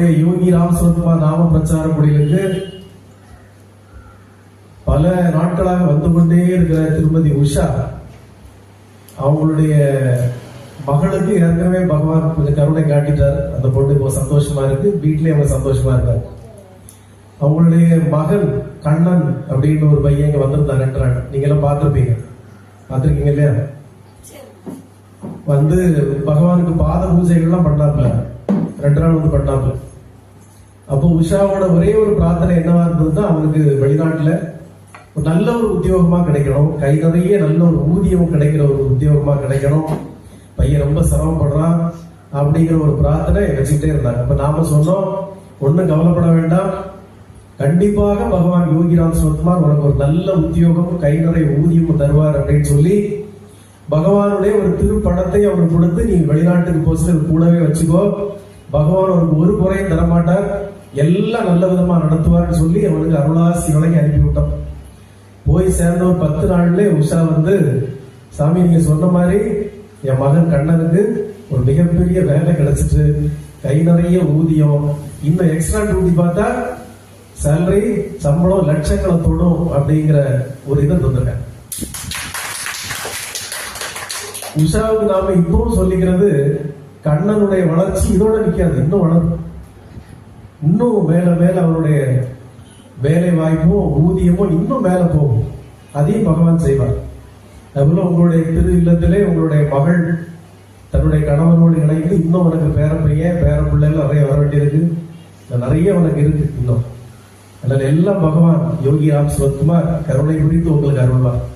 நம்முடைய யோகி ராம் சுரத்குமார் நாம பிரச்சார குடிலுக்கு பல நாட்களாக வந்து கொண்டே இருக்கிற திருமதி உஷா. அவங்களுடைய மகளுக்கு ஏற்கனவே பகவான் கொஞ்சம் கருணை காட்டிட்டார். அந்த பொண்ணு சந்தோஷமா இருக்கு. வீட்லயே அவங்க சந்தோஷமா இருக்காங்க. அவங்களுடைய மகன் கண்ணன் அப்படின்னு ஒரு பையன் இங்க வந்திருந்தாங்கன்றாங்க நீங்க எல்லாம் பார்த்திருப்பீங்க. பார்த்திருக்கீங்க இல்லையா? வந்து பகவானுக்கு பாத பூஜைகள்லாம் பண்ணாப்ல ரெண்டு நாள் வந்து பண்ணாப்ல அப்போ உஷாவோட ஒரே ஒரு பிரார்த்தனை என்னவா இருந்ததுன்னா அவனுக்கு வெளிநாட்டுல ஒரு நல்ல ஒரு உத்தியோகமா கிடைக்கணும். கை நிறைய நல்ல ஒரு ஊதியம் கிடைக்கிற ஒரு உத்தியோகமா கிடைக்கணும். பையன் ரொம்ப சிரமப்படுறான் அப்படிங்கிற ஒரு பிரார்த்தனை வச்சுக்கிட்டே இருந்தாங்க. அப்ப நாம சொன்னோம் ஒன்றும் கவலைப்பட வேண்டாம். கண்டிப்பாக பகவான் யோகிராம் சுவத்மார் உனக்கு ஒரு நல்ல உத்தியோகம் கை நிறைய ஊதியம் தருவார் அப்படின்னு சொல்லி பகவானுடைய ஒரு திருப்படத்தை அவனுக்கு கொடுத்து நீ வெளிநாட்டுக்கு போச்சு கூடவே வச்சுக்கோ. பகவான் உனக்கு ஒரு குறையும் தரமாட்டார். எல்லாம் நல்ல விதமா நடத்துவார்னு சொல்லி அவளுக்கு அருளாசி வழங்கி அனுப்பி விட்டோம் போய் சேர்ந்த ஒரு பத்து நாள்ல உஷா வந்து சாமி நீங்க சொன்ன மாதிரி என் மகன் கண்ணனுக்கு ஒரு மிகப்பெரிய வேலை கிடைச்சிட்டு கை நிறைய ஊதியம் இன்னும் எக்ஸ்ட்ரா டியூட்டி பார்த்தா சேலரி சம்பளம் லட்சங்களை தொடும் அப்படிங்கிற ஒரு இதை தந்துருக்கேன் உஷாவுக்கு நாம இப்பவும் சொல்லிக்கிறது கண்ணனுடைய வளர்ச்சி இதோட நிக்காது இன்னும் வளரும். இன்னும் மேல மேல அவருடைய வேலை வாய்ப்பும் ஊதியமும் இன்னும் மேல போகும். அதையும் பகவான் செய்வார். அதுபோல உங்களுடைய திரு இல்லத்திலே உங்களுடைய மகள் தன்னுடைய கணவனோடு இணைந்து இன்னும் உனக்கு பேர பேரப்பிள்ளைகள் பிள்ளைகள் நிறைய வர வேண்டியிருக்கு. நிறைய உனக்கு இருக்கு இன்னும். அதனால எல்லாம் பகவான் யோகி ராம் சிவகுமார் கருணை குறித்து உங்களுக்கு அருள்வார்.